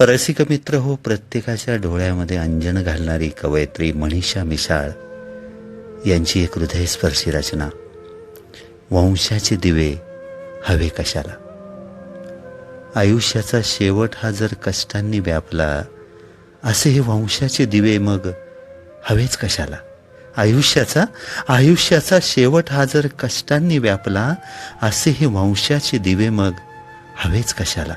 रसिक मित्र हो प्रत्येकाच्या डोळ्यामध्ये अंजन घालणारी कवयित्री मनीषा मिसाळ. यांची एक हृदयस्पर्शी रचना. वंशाचे दिवे हवे कशाला? आयुष्याचा शेवट हा जर कष्टांनी व्यापला असे हे वंशाचे दिवे मग हवेच कशाला? आयुष्याचा आयुष्याचा शेवट हा जर कष्टांनी व्यापला असे हे वंशाचे दिवे मग हवेच कशाला?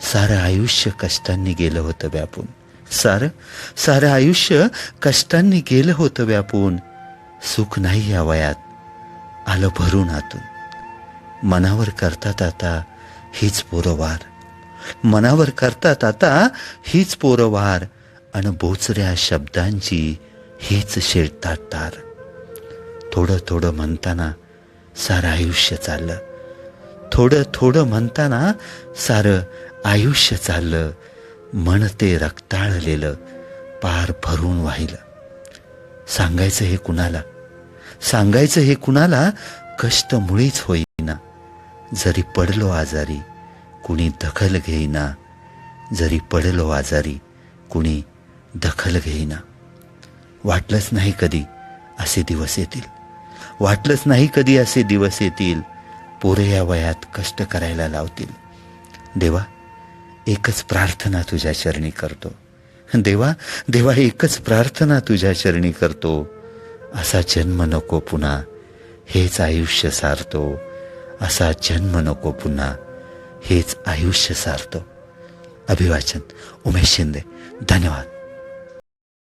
सारं आयुष्य कष्टांनी गेलं होतं व्यापून. सारं सारं आयुष्य कष्टांनी गेलं होतं व्यापून. सुख नाही या वयात. आलं भरून आतून. मनावर करतात आता हीच पोरवार मनावर करतात आता हीच पोरवार आणि बोचऱ्या शब्दांची हीच शेळतात तार. थोडं थोडं म्हणताना सारं आयुष्य चाललं. थोडं थोडं म्हणताना सारं आयुष्य चाललं. मन ते रक्ताळलेलं पार भरून वाहिलं. सांगायचं हे कुणाला? सांगायचं हे कुणाला? कष्ट मुळीच होईना. जरी पडलो आजारी कुणी दखल घेईना. जरी पडलो आजारी कुणी दखल घेईना. वाटलंच नाही कधी असे दिवस येतील. वाटलंच नाही कधी असे दिवस येतील. पोरे या वयात कष्ट करायला लावतील. देवा एकच प्रार्थना तुझ्या चरणी करतो. देवा देवा एकच प्रार्थना तुझ्या चरणी करतो. असा जन्म नको पुन्हा हेच आयुष्य सारतो. असा जन्म नको पुन्हा हेच आयुष्य सारतो. अभिवाचन उमेश शिंदे धन्यवाद.